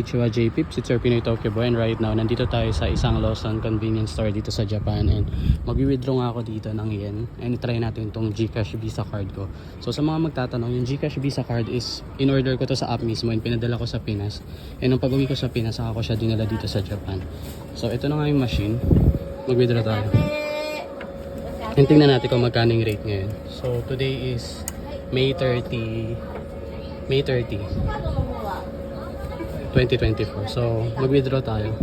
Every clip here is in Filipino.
Konnichiwa J-Pips, it's your Pinoy Tokyo Boy and right now nandito tayo sa isang Lawson convenience store dito sa Japan and mag-withdraw nga ako dito ng yen and try natin itong Gcash Visa card ko. So sa mga magtatanong, yung Gcash Visa card is in order ko to sa app mismo and pinadala ko sa Pinas and nung pag-uwi ko sa Pinas, saka ko siya dinala dito sa Japan. So ito na nga yung machine, mag-withdraw tayo. And tingnan natin kung magkano yung rate ngayon. So today is May 30, May 30. 2024. So, mag-withdraw tayo.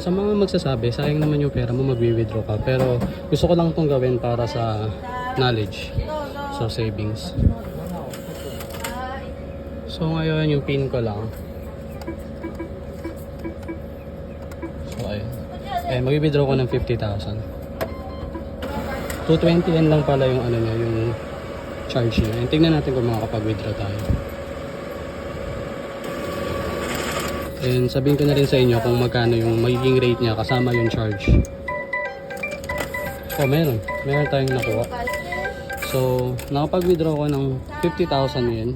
Sa mga magsasabi, sayang naman yung pera mo, mag-withdraw ka. Pero, gusto ko lang itong gawin para sa knowledge. So, savings. So, ngayon, yung pin ko lang. So, ayun. Eh, mag-withdraw ko ng 50,000. 220 yan lang pala yung ano niya, yung charge niya. And tingnan natin kung makakapag-withdraw tayo. And sabihin ko na rin sa inyo kung magkano yung magiging rate niya kasama yung charge. Oh, meron. Meron tayong nakuha. So, nakapag-withdraw ko ng 50,000 yen.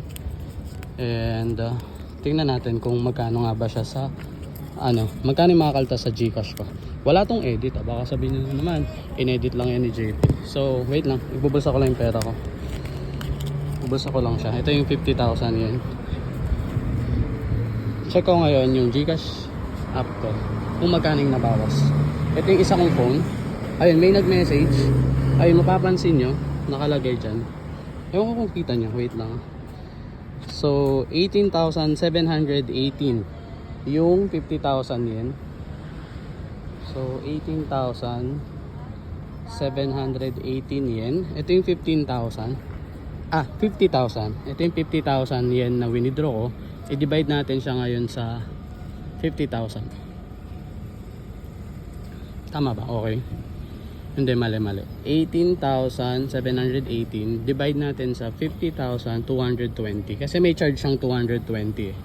And, uh, tingnan natin kung magkano nga ba siya sa, ano, magkano makakalta sa Gcash ko. Wala tong edit, ah. baka sabihin nyo naman, in-edit lang yan ni JP. So, wait lang, ibubulsa ko lang yung pera ko. Ibubulsa ko lang siya. Ito yung 50,000 yen check ko ngayon yung Gcash app ko kung magkano yung nabawas. Ito yung isa kong phone. Ayun, may nag-message. Ayun, mapapansin nyo, nakalagay dyan. Ewan ko kung kita nyo, wait lang. So, 18,718 yung 50,000 yen. So, 18,718 yen. Ito yung 15,000. Ah, 50,000. Ito yung 50,000 yen na winidraw ko i-divide natin siya ngayon sa 50,000 tama ba? okay. Hindi mali mali. 18,718 divide natin sa 50,220 kasi may charge siyang 220 eh.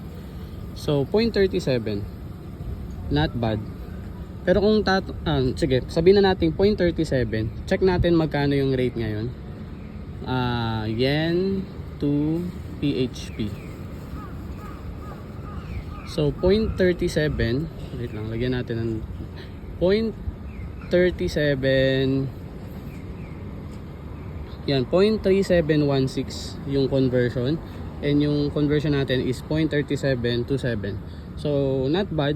so 0.37 not bad. Pero kung tat ah, sige. Sabihin na natin 0.37 check natin magkano yung rate ngayon. Ah yen to PHP So, 0.37, wait lang, lagyan natin ng 0.37, yan, 0.3716 yung conversion. And yung conversion natin is 0.3727. So, not bad.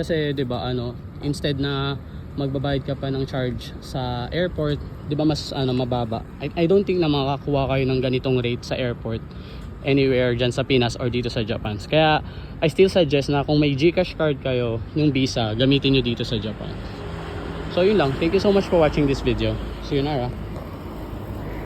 Kasi, di ba ano, instead na magbabayad ka pa ng charge sa airport, di ba mas ano, mababa. I, I don't think na makakuha kayo ng ganitong rate sa airport anywhere dyan sa Pinas or dito sa Japan. Kaya I still suggest na kung may Gcash card kayo, yung Visa, gamitin nyo dito sa Japan. So yun lang. Thank you so much for watching this video. See you Nara.